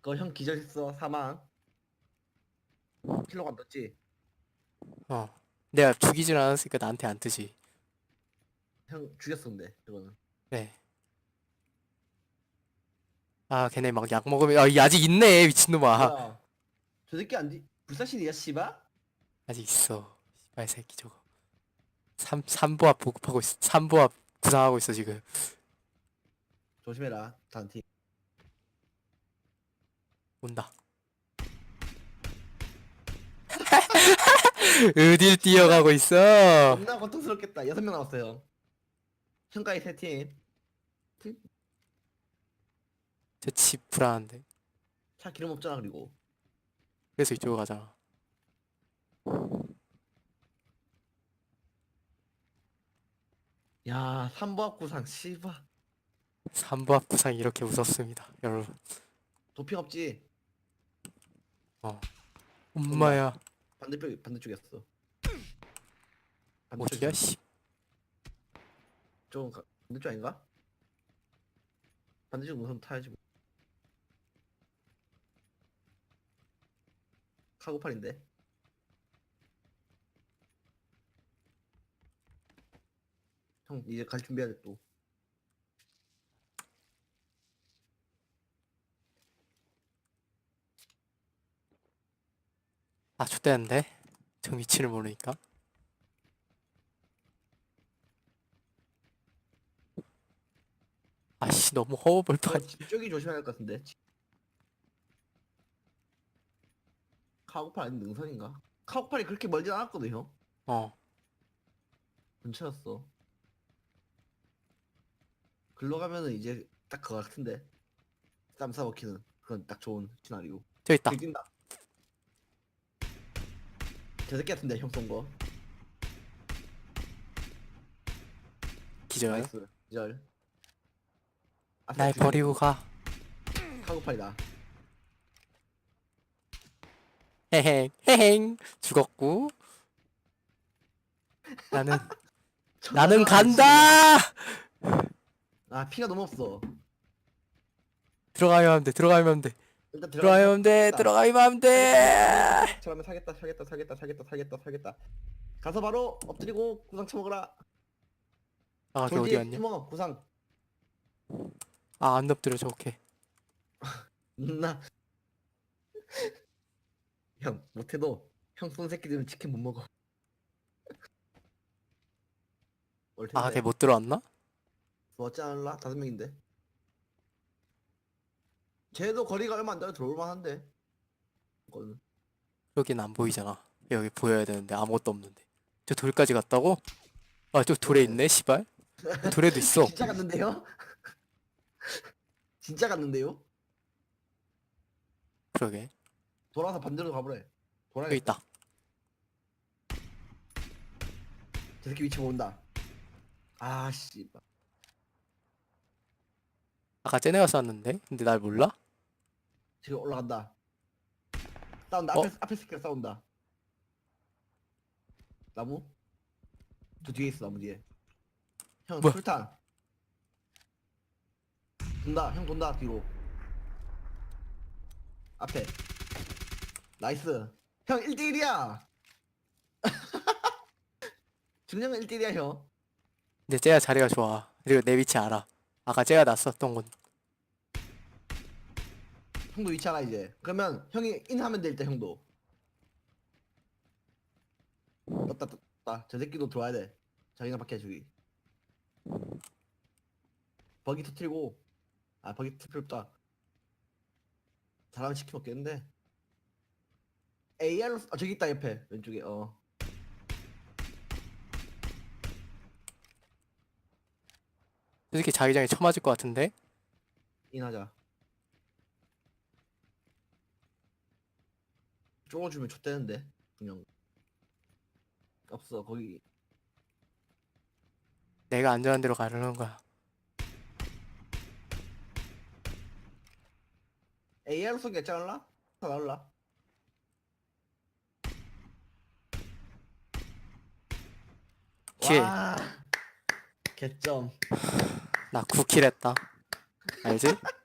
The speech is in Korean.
그거 형 기절했어 사망 킬로가 안 떴지 어. 내가 죽이진 않았으니까 나한테 안 뜨지. 형 죽였어 근데 그거는 네. 아, 걔네 막 약 먹으면, 아, 이 아직 있네, 미친놈아. 뭐야 저 새끼 안디 불사신이야 씨바? 아직 있어. 씨발 새끼 저거. 삼, 삼보합 보급하고 있어. 삼보합 구상하고 있어, 지금. 조심해라 단티 온다. 어딜 뛰어가고 있어? 겁나 고통스럽겠다 여섯 명 남았어요 형까지 세팀 저 집 불안한데. 차 기름 없잖아 그리고 그래서 이쪽으로 가자. 야 삼보합 구상 씨바 삼보합 구상이 이렇게 웃었습니다, 여러분. 도핑 없지 엄마야. 반대쪽 반대쪽이었어 어디야, 씨. 좀 가- 반대쪽 아닌가? 반대쪽 우선 타야지 뭐. 카고팔인데 형 이제 갈 준비해야 돼 또. 아, 좆대는데? 저 위치를 모르니까. 아씨, 너무 허허벌판이. 집 쪽이 조심해야 할것 같은데. 카고팔 아닌 능선인가? 카고팔이 그렇게 멀진 않았거든 형. 어. 근처였어. 글로 가면은 이제 딱 그거 같은데. 쌈싸 먹히는 그건 딱 좋은 시나리오. 저기 있다. 저기 뛴다. 저 새끼 같은데 형 쏜 거. 기절. 나이스. 기절. 앞에 날두 버리고 가. 카고팔이다. 헤행, 헤행. 죽었고. 나는, 나는 간다! 아 피가 너무 없어. 들어가면 하면 돼, 들어가면 하면 돼. 일단 들어가면 하면 돼, 들어가면 하면 돼! 저라면 사겠다 사겠다 사겠다 사겠다 사겠다 사겠다. 가서 바로 엎드리고 구상 쳐먹어라. 아, 걔 어디 갔냐? 쳐먹어 구상. 아, 안 엎드려, 저렇게. 나. 형 못해도 형쏜 새끼들은 치킨 못 먹어. 올 텐데. 아, 걔 못 들어왔나? 좋았지 않을라? 다섯 명인데. 쟤도 거리가 얼마 안 되면 들어올 만한데. 이거는. 여긴 안 보이잖아. 여기 보여야 되는데 아무것도 없는데. 저 돌까지 갔다고? 아, 저 돌에 있네, 씨발. 돌에도 있어. 진짜 갔는데요? 진짜 갔는데요? 그러게. 돌아서 반대로 가보래. 여기 돌아야 있다. 저 새끼 위치 모른다. 아 씨발. 아까 쟤네가 쐈는데? 근데 날 몰라? 지금 올라간다. 싸운다. 어? 앞에 앞에 새끼가 싸운다. 나무? 저 뒤에 있어 나무 뒤에. 형 뭐야? 풀탄. 돈다. 형 돈다 뒤로. 앞에. 나이스. 형 1대1이야. 중량은 1대1이야 형. 근데 쟤가 자리가 좋아. 그리고 내 위치 알아. 아까 쟤가 났었던 곳. 형도 위치 알아 이제. 그러면 형이 인하면 될때 형도. 떴다 떴다. 저 새끼도 들어와야 돼. 자기가 밖에 주기. 버기 터트리고. 아 버기 터트릴 없다. 사람 시키 먹겠는데. AR로 아 저기 있다 옆에 왼쪽에 어. 저 새끼 자기장에 쳐맞을 것 같은데? 인하자. 쪼어 주면 좆되는데 그냥 없어 거기 내가 안전한 데로 가려는 거야. AR로 있지 않을라? 더 나올라? 와 개점 나 9킬 했다. 알지?